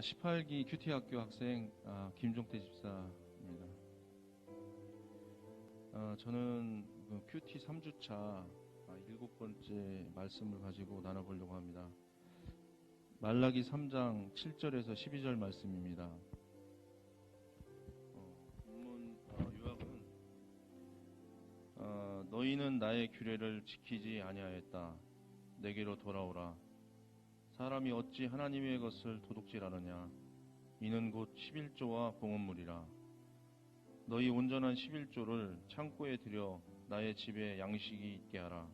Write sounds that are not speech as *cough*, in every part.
18기 큐티 학교 학생 아, 김종태 집사입니다. 아, 저는 그 큐티 3주차 아, 일곱 번째 말씀을 가지고 나눠보려고 합니다. 말라기 3장 7절에서 12절 말씀입니다. 어, 본문 어, 요약은 어, 너희는 나의 규례를 지키지 아니하였다. 내게로 돌아오라. 사람이 어찌 하나님의 것을 도둑질하느냐? 이는 곧 11조와 봉헌물이라. 너희 온전한 11조를 창고에 들여 나의 집에 양식이 있게 하라.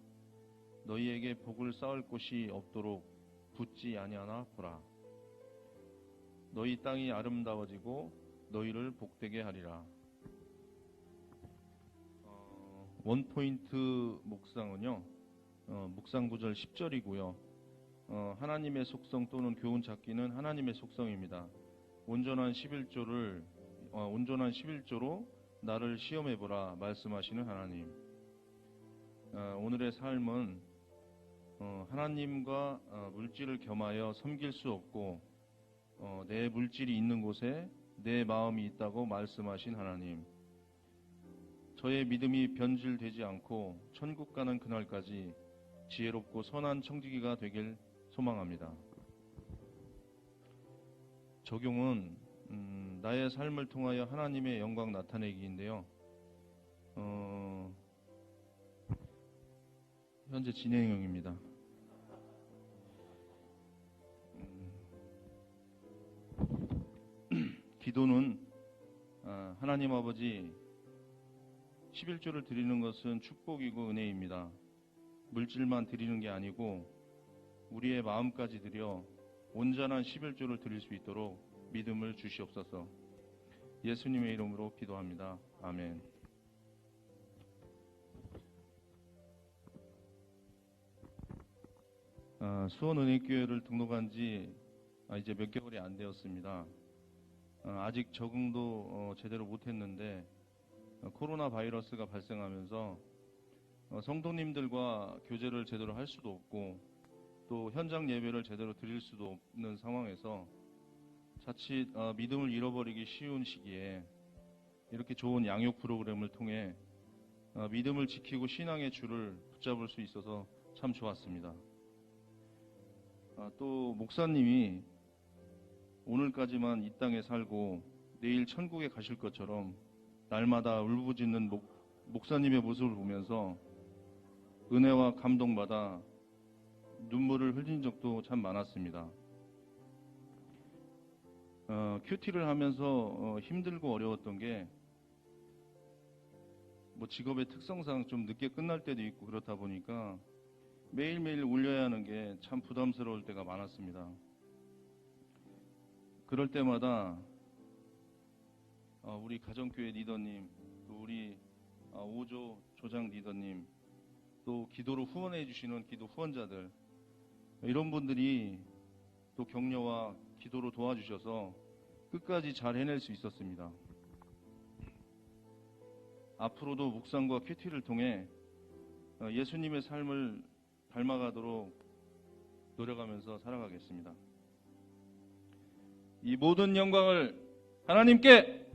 너희에게 복을 쌓을 곳이 없도록 붙지 아니하나 보라. 너희 땅이 아름다워지고 너희를 복되게 하리라. 어, 원포인트 묵상은요 어, 묵상 구절 10절이고요 어, 하나님의 속성 또는 교훈 찾기는 하나님의 속성입니다. 온전한 11조를 어, 온전한 11조로 나를 시험해 보라 말씀하시는 하나님. 어, 오늘의 삶은 어, 하나님과 어, 물질을 겸하여 섬길 수 없고 어, 내 물질이 있는 곳에 내 마음이 있다고 말씀하신 하나님. 저의 믿음이 변질되지 않고 천국 가는 그날까지 지혜롭고 선한 청지기가 되길 소망합니다. 적용은 음, 나의 삶을 통하여 하나님의 영광 나타내기인데요. 어, 현재 진행형입니다. 음, *clears throat* 기도는 아, 하나님 아버지 11조를 드리는 것은 축복이고 은혜입니다. 물질만 드리는 게 아니고 우리의 마음까지 드려 온전한 11조를 드릴 수 있도록 믿음을 주시옵소서. 예수님의 이름으로 기도합니다. 아멘. 아, 수원은행교회를 등록한 지 아, 이제 몇 개월이 안 되었습니다. 아, 직 적응도 어, 제대로 못했는데 어, 코로나 바이러스가 발생하면서 어, 성도님들과 교제를 제대로 할 수도 없고 또 현장 예배를 제대로 드릴 수도 없는 상황에서 자칫 어, 믿음을 잃어버리기 쉬운 시기에 이렇게 좋은 양육 프로그램을 통해 어, 믿음을 지키고 신앙의 줄을 붙잡을 수 있어서 참 좋았습니다. 아, 또 목사님이 오늘까지만 이 땅에 살고 내일 천국에 가실 것처럼 날마다 울부짖는 목, 목사님의 모습을 보면서 은혜와 감동받아 눈물을 흘린 적도 참 많았습니다. 어, 큐티를 하면서 어, 힘들고 어려웠던 게 뭐 직업의 특성상 좀 늦게 끝날 때도 있고 그렇다 보니까 매일매일 울려야 하는 게 참 부담스러울 때가 많았습니다. 그럴 때마다 어, 우리 가정교회 리더님, 또 우리 어, 오조 조장 리더님, 또 기도로 후원해 주시는 기도 후원자들 이런 분들이 또 격려와 기도로 도와주셔서 끝까지 잘 해낼 수 있었습니다. 앞으로도 묵상과 큐티를 통해 어, 예수님의 삶을 닮아가도록 노력하면서 살아가겠습니다. 이 모든 영광을 하나님께